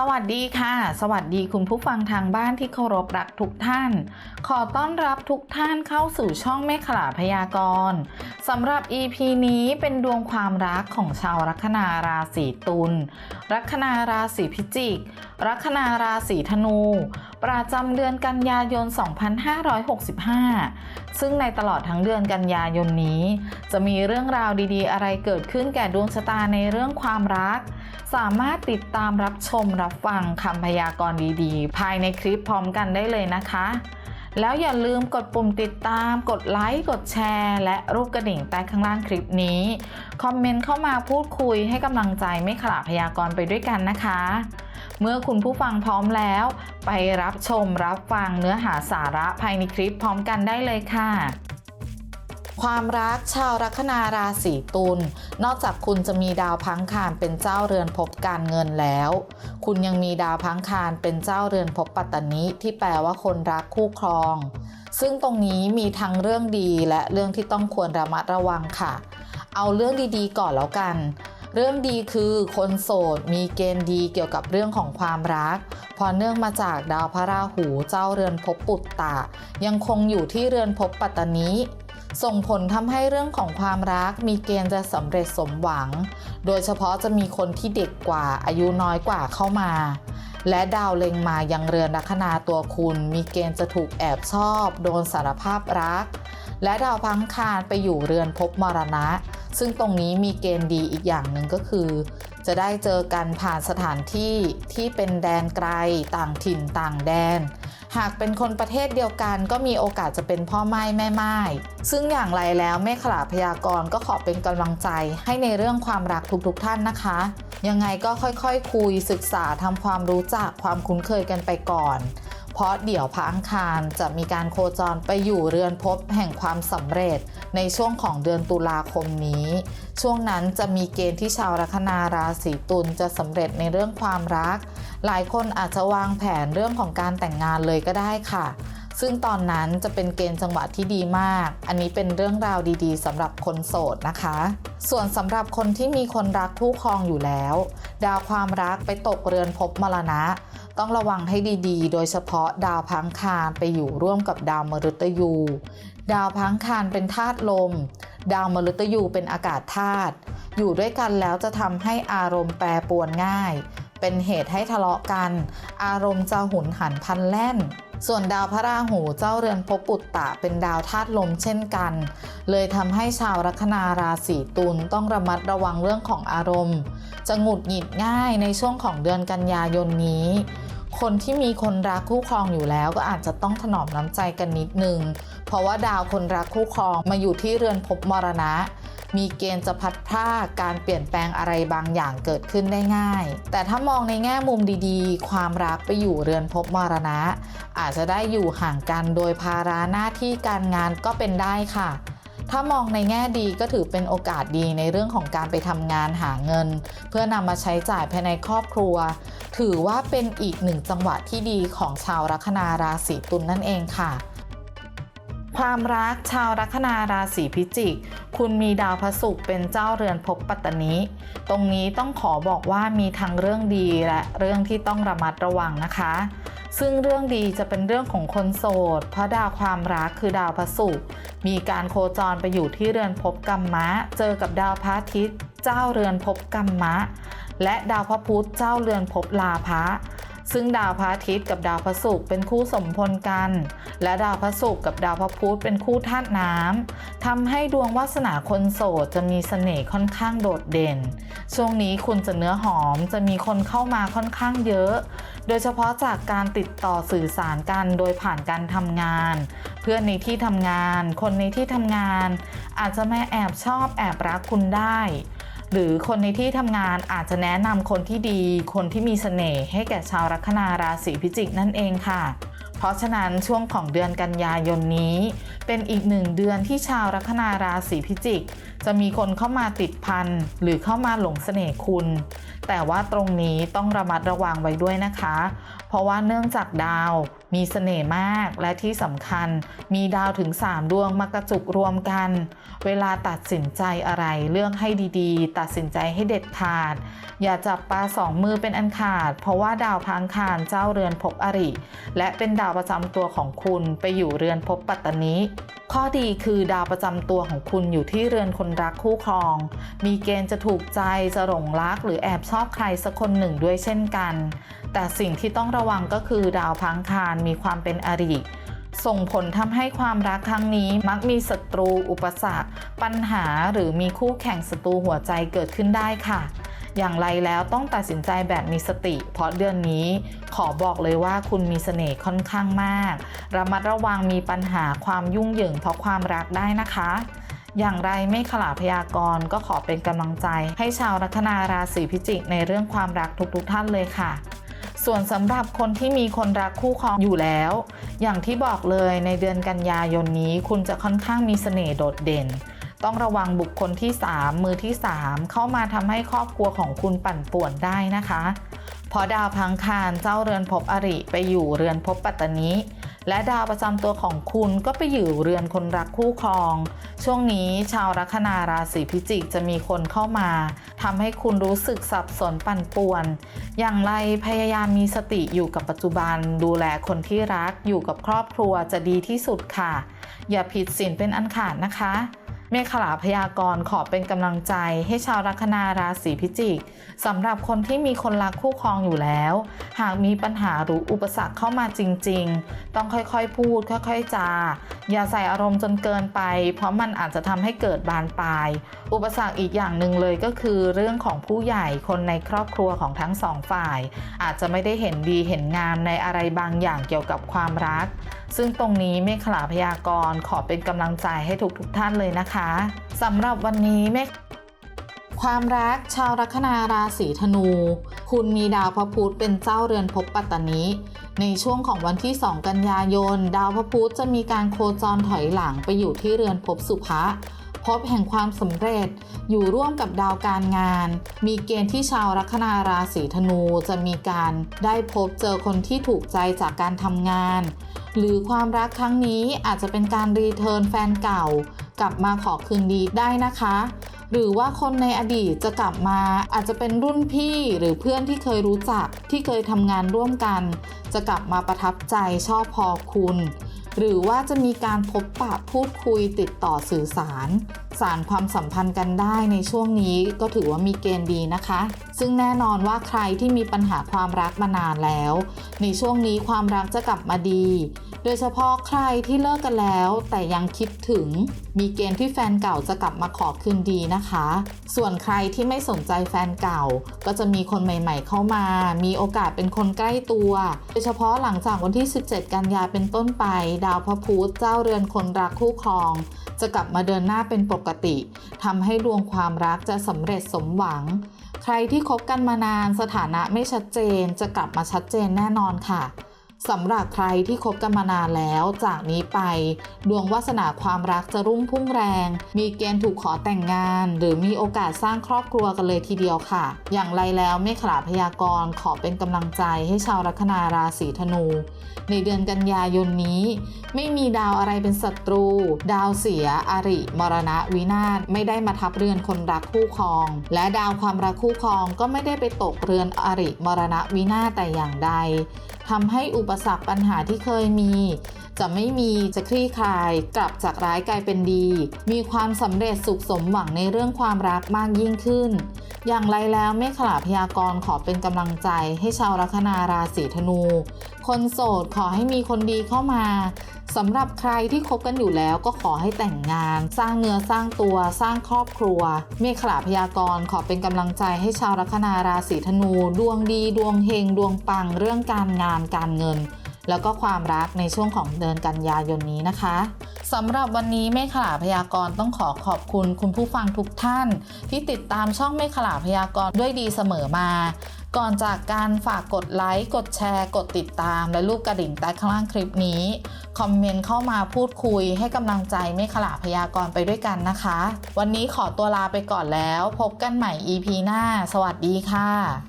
สวัสดีค่ะ สวัสดีคุณผู้ฟังทางบ้านที่เคารพรักทุกท่าน ขอต้อนรับทุกท่านเข้าสู่ช่องแม่ขลาพยากรณ์สำหรับ EP นี้เป็นดวงความรักของชาวลัคนาราศีตุลลัคนาราศีพิจิกลัคนาราศีธนู ประจำเดือนกันยายน 2565 ซึ่งในตลอดทั้งเดือนกันยายนนี้ จะมีเรื่องราวดีๆ อะไรเกิดขึ้นแก่ดวงชะตาในเรื่องความรัก สามารถติดตามรับชมรับฟังคำพยากรณ์ดีๆ ภายในคลิปพร้อมกันได้เลยนะคะ แล้วอย่าลืมกดปุ่มติดตาม กดไลค์กดแชร์ และรูปกระดิ่งใต้ข้างล่างคลิปนี้ คอมเมนต์เข้ามาพูดคุยให้กำลังใจไม่ขลาดพยากรณ์ไปด้วยกันนะคะ เมื่อคุณผู้ฟังพร้อมแล้ว ไปรับชมรับฟังเนื้อหาสาระภายในคลิปพร้อมกันได้เลยค่ะ ความรักชาวลัคนาราศีตุลนอกจากคุณจะมีดาวพังคารเป็นเจ้าเรือนภพการเงินแล้ว คุณยังมีดาวพังคารเป็นเจ้าเรือนภพปัตตนิที่แปลว่าคนรักคู่ครอง ซึ่งตรงนี้มีทั้งเรื่องดีและเรื่องที่ต้องควรระมัดระวังค่ะ เอาเรื่องดีๆ ก่อนแล้วกันเรื่องดีคือคนโสดมีเกณฑ์ดีเกี่ยวกับเรื่องของความรัก พอเนื่องมาจากดาวพระราหูเจ้าเรือนภพปุตตะ ยังคงอยู่ที่เรือนภพปัตตานิ ส่งผลทำให้เรื่องของความรักมีเกณฑ์จะสำเร็จสมหวัง โดยเฉพาะจะมีคนที่เด็กกว่าอายุน้อยกว่าเข้ามา และดาวเล็งมายังเรือนลัคนาตัวคุณ มีเกณฑ์จะถูกแอบชอบ โดนสารภาพรัก และดาวพังคารไปอยู่เรือนภพมรณะ ซึ่งตรงนี้มีเกณฑ์ดีอีกอย่างหนึ่งก็คือ จะได้เจอกันผ่านสถานที่ที่เป็นแดนไกล ต่างถิ่นต่างแดน หากเป็นคนประเทศเดียวกันก็มีโอกาสจะเป็นพ่อไม้แม่ไม้ซึ่งอย่างไรแล้วแม่ขลาพยากรก็ขอเป็นกำลังใจให้ในเรื่องความรักทุกๆทท่านนะคะ ยังไงก็ค่อยๆคคุยศึกษาทำความรู้จักความคุ้นเคยกันไปก่อน เพราะเดี๋ยวพระอังคารจะมีการโคจรไปอยู่เรือนพบแห่งความสำเร็จ ในช่วงของเดือนตุลาคมนี้ ช่วงนั้นจะมีเกณฑ์ที่ชาวลัคนาราศีตุลจะสำเร็จในเรื่องความรัก หลายคนอาจจะวางแผนเรื่องของการแต่งงานเลยก็ได้ค่ะซึ่งตอนนั้นจะเป็นเกณฑ์จังหวะที่ดีมาก อันนี้เป็นเรื่องราวดีๆสำหรับคนโสดนะคะ ส่วนสำหรับคนที่มีคนรักคู่ครองอยู่แล้ว ดาวความรักไปตกเรือนภพมรณะ ต้องระวังให้ดีๆ โดยเฉพาะดาวพังคารไปอยู่ร่วมกับดาวมฤตยู ดาวพังคารเป็นธาตุลม ดาวมฤตยูเป็นอากาศธาตุ อยู่ด้วยกันแล้วจะทำให้อารมณ์แปรปรวนง่าย เป็นเหตุให้ทะเลาะกัน อารมณ์จะหุนหันพันแล่น ส่วนดาวพระราหูเจ้าเรือนภพปุตตะเป็นดาวธาตุลมเช่นกัน เลยทำให้ชาวลัคนาราศีตุลต้องระมัดระวังเรื่องของอารมณ์ จะหงุดหงิดง่ายในช่วงของเดือนกันยายนนี้ คนที่มีคนรักคู่ครองอยู่แล้วก็อาจจะต้องถนอมน้ำใจกันนิดนึง เพราะว่าดาวคนรักคู่ครองมาอยู่ที่เรือนภพมรณะ มีเกณฑ์จะพัดพรากการเปลี่ยนแปลงอะไรบางอย่างเกิดขึ้นได้ง่าย แต่ถ้ามองในแง่มุมดีๆ ความรักไปอยู่เรือนภพมรณะ อาจจะได้อยู่ห่างกันโดยภาระหน้าที่การงานก็เป็นได้ค่ะ ถ้ามองในแง่ดีก็ถือเป็นโอกาสดีในเรื่องของการไปทำงานหาเงิน เพื่อนำมาใช้จ่ายภายในครอบครัว ถือว่าเป็นอีกหนึ่งจังหวะที่ดีของชาวลัคนาราศีตุลนนั่นเองค่ะความรักชาวลัคนาราศีพิจิก คุณมีดาวพระศุกร์เป็นเจ้าเรือนภพปัตตนิตรงนี้ต้องขอบอกว่ามีทั้งเรื่องดีและเรื่องที่ต้องระมัดระวังนะคะ ซึ่งเรื่องดีจะเป็นเรื่องของคนโสด เพราะดาวความรักคือดาวพระศุกร์ มีการโคจรไปอยู่ที่เรือนภพกรรมะ เจอกับดาวพระอาทิตย์ เจ้าเรือนภพกรรมะ และดาวพระพุธเจ้าเรือนภพลาภะ ซึ่งดาวพระอาทิตย์กับดาวพระศุกร์เป็นคู่สมพลกัน และดาวพระศุกร์กับดาวพระพุธเป็นคู่ธาตุน้ำทำให้ดวงวาสนาคนโสดจะมีเสน่ห์ค่อนข้างโดดเด่น ช่วงนี้คุณจะเนื้อหอมจะมีคนเข้ามาค่อนข้างเยอะ โดยเฉพาะจากการติดต่อสื่อสารกันโดยผ่านการทำงาน เพื่อนในที่ทำงาน คนในที่ทำงาน อาจจะมาแอบชอบแอบรักคุณได้ หรือคนในที่ทำงานอาจจะแนะนำคนที่ดี คนที่มีเสน่ห์ให้แก่ชาวลัคนาราศีพิจิกนั่นเองค่ะ เพราะฉะนั้นช่วงของเดือนกันยายนนี้ เป็นอีกหนึ่งเดือนที่ชาวลัคนาราศีพิจิก จะมีคนเข้ามาติดพันหรือเข้ามาหลงเสน่ห์คุณ แต่ว่าตรงนี้ต้องระมัดระวังไว้ด้วยนะคะ เพราะว่าเนื่องจากดาวมีเสน่ห์มากและที่สำคัญ มีดาวถึง 3 ดวงมากระจุกรวมกัน เวลาตัดสินใจอะไรเลือกให้ดีๆ ตัดสินใจให้เด็ดขาด อย่าจับปลาสองมือเป็นอันขาด เพราะว่าดาวพังคารเจ้าเรือนภพอริ และเป็นดาวประจำตัวของคุณไปอยู่เรือนภพปัตตานิข้อดีคือดาวประจำตัวของคุณอยู่ที่เรือนคนรักคู่ครอง มีเกณฑ์จะถูกใจจะหลงรักหรือแอบชอบใครสักคนหนึ่งด้วยเช่นกัน แต่สิ่งที่ต้องระวังก็คือดาวพังคารมีความเป็นอริส่งผลทำให้ความรักครั้งนี้มักมีศัตรู อุปสรรค ปัญหาหรือมีคู่แข่งศัตรูหัวใจเกิดขึ้นได้ค่ะ อย่างไรแล้วต้องตัดสินใจแบบมีสติ เพราะเดือนนี้ขอบอกเลยว่าคุณมีเสน่ห์ค่อนข้างมาก ระมัดระวังมีปัญหาความยุ่งเหยิงเพราะความรักได้นะคะ อย่างไรไม่ขลาพยากรณ์ก็ขอเป็นกำลังใจ ให้ชาวลัคนาราศีพิจิกในเรื่องความรักทุกๆท่านเลยค่ะ ส่วนสำหรับคนที่มีคนรักคู่ครองอยู่แล้ว อย่างที่บอกเลยในเดือนกันยายนนี้คุณจะค่อนข้างมีเสน่ห์โดดเด่น ต้องระวังบุคคลที่ 3 มือที่ 3 เข้ามาทำให้ครอบครัวของคุณปั่นป่วนได้นะคะ เพราะดาวพังคารเจ้าเรือนภพอริไปอยู่เรือนภพปัตตานิ และดาวประจำตัวของคุณก็ไปอยู่เรือนคนรักคู่ครอง ช่วงนี้ชาวลัคนาราศีพิจิกจะมีคนเข้ามาทำให้คุณรู้สึกสับสนปั่นป่วน อย่างไรพยายามมีสติอยู่กับปัจจุบัน ดูแลคนที่รักอยู่กับครอบครัวจะดีที่สุดค่ะ อย่าผิดศีลเป็นอันขาดนะคะ เมฆขลาพยากรขอเป็นกำลังใจให้ชาวลัคนาราศีพิจิกสำหรับคนที่มีคนรักคู่ครองอยู่แล้ว หากมีปัญหาหรืออุปสรรคเข้ามาจริง ๆ ต้องค่อยๆพูด ค่อยๆจา อย่าใส่อารมณ์จนเกินไป เพราะมันอาจจะทำให้เกิดบานปลาย อุปสรรคอีกอย่างหนึ่งเลยก็คือ เรื่องของผู้ใหญ่คนในครอบครัวของทั้งสองฝ่าย อาจจะไม่ได้เห็นดีเห็นงามในอะไรบางอย่างเกี่ยวกับความรัก ซึ่งตรงนี้เมฆขลาพยากรขอเป็นกำลังใจให้ทุกๆทท่านเลยนะคะสำหรับวันนี้เมฆความรักชาวลัคนาราศีธนู คุณมีดาวพระพุธเป็นเจ้าเรือนภพปัตตนิในช่วงของวันที่ 2 กันยายน ดาวพระพุธจะมีการโคจรถอยหลังไปอยู่ที่เรือนภพสุภะพบแห่งความสำเร็จอยู่ร่วมกับดาวการงาน มีเกณฑ์ที่ชาวลัคนาราศีธนูจะมีการได้พบเจอคนที่ถูกใจจากการทำงาน หรือความรักครั้งนี้อาจจะเป็นการรีเทิร์นแฟนเก่า กลับมาขอคืนดีได้นะคะ หรือว่าคนในอดีตจะกลับมาอาจจะเป็นรุ่นพี่หรือเพื่อนที่เคยรู้จักที่เคยทำงานร่วมกัน จะกลับมาประทับใจชอบพอคุณ หรือว่าจะมีการพบปะพูดคุยติดต่อสื่อสาร สารความสัมพันธ์กันได้ในช่วงนี้ก็ถือว่ามีเกณฑ์ดีนะคะ ซึ่งแน่นอนว่าใครที่มีปัญหาความรักมานานแล้ว ในช่วงนี้ความรักจะกลับมาดี โดยเฉพาะใครที่เลิกกันแล้ว แต่ยังคิดถึง มีเกณฑ์ที่แฟนเก่าจะกลับมาขอคืนดีนะคะ ส่วนใครที่ไม่สนใจแฟนเก่า ก็จะมีคนใหม่ ๆ เข้ามา มีโอกาสเป็นคนใกล้ตัว โดยเฉพาะหลังจากวันที่ 17 กันยาเป็นต้นไป ดาวพระพุธเจ้าเรือนคนรักคู่ครอง จะกลับมาเดินหน้าเป็นปกติทำให้ดวงความรักจะสำเร็จสมหวัง ใครที่คบกันมานานสถานะไม่ชัดเจนจะกลับมาชัดเจนแน่นอนค่ะ สำหรับใครที่คบกันมานานแล้วจากนี้ไป ดวงวาสนาความรักจะรุ่งพุ่งแรง มีเกณฑ์ถูกขอแต่งงาน หรือมีโอกาสสร้างครอบครัวกันเลยทีเดียวค่ะ อย่างไรแล้วเมฆขลาพยากรขอเป็นกำลังใจให้ชาวลัคนาราศีธนู ในเดือนกันยายนนี้ ไม่มีดาวอะไรเป็นศัตรู ดาวเสีย อริ มรณะวินาศไม่ได้มาทับเรือนคนรักคู่ครอง และดาวความรักคู่ครองก็ไม่ได้ไปตกเรือนอริมรณะวินาศแต่อย่างใดทำให้อุปสรรคปัญหาที่เคยมี จะไม่มีจะคลี่คลาย กลับจากร้ายกลายเป็นดี มีความสำเร็จสุขสมหวังในเรื่องความรักมากยิ่งขึ้น อย่างไรแล้วเมฆขลาพยากรขอเป็นกำลังใจให้ชาวลัคนาราศีธนู คนโสดขอให้มีคนดีเข้ามาสำหรับใครที่คบกันอยู่แล้วก็ขอให้แต่งงาน สร้างเนื้อสร้างตัวสร้างครอบครัว เมฆขลาพยากรขอเป็นกำลังใจให้ชาวลัคนาราศีธนู ดวงดี ดวงเฮงดวงปังเรื่องการงานการเงิน แล้วก็ความรักในช่วงของเดือนกันยายนนี้นะคะสำหรับวันนี้เมฆขลาพยากรณ์ต้องขอขอบคุณคุณผู้ฟังทุกท่าน ที่ติดตามช่องเมฆขลาพยากรณ์ด้วยดีเสมอมา ก่อนจากการฝากกดไลค์ กดแชร์ กดติดตาม และรูปกระดิ่งใต้ข้างล่างคลิปนี้ คอมเมนต์เข้ามาพูดคุยให้กำลังใจเมฆขลาพยากรณ์ไปด้วยกันนะคะ วันนี้ขอตัวลาไปก่อนแล้ว พบกันใหม่ EP หน้า สวัสดีค่ะ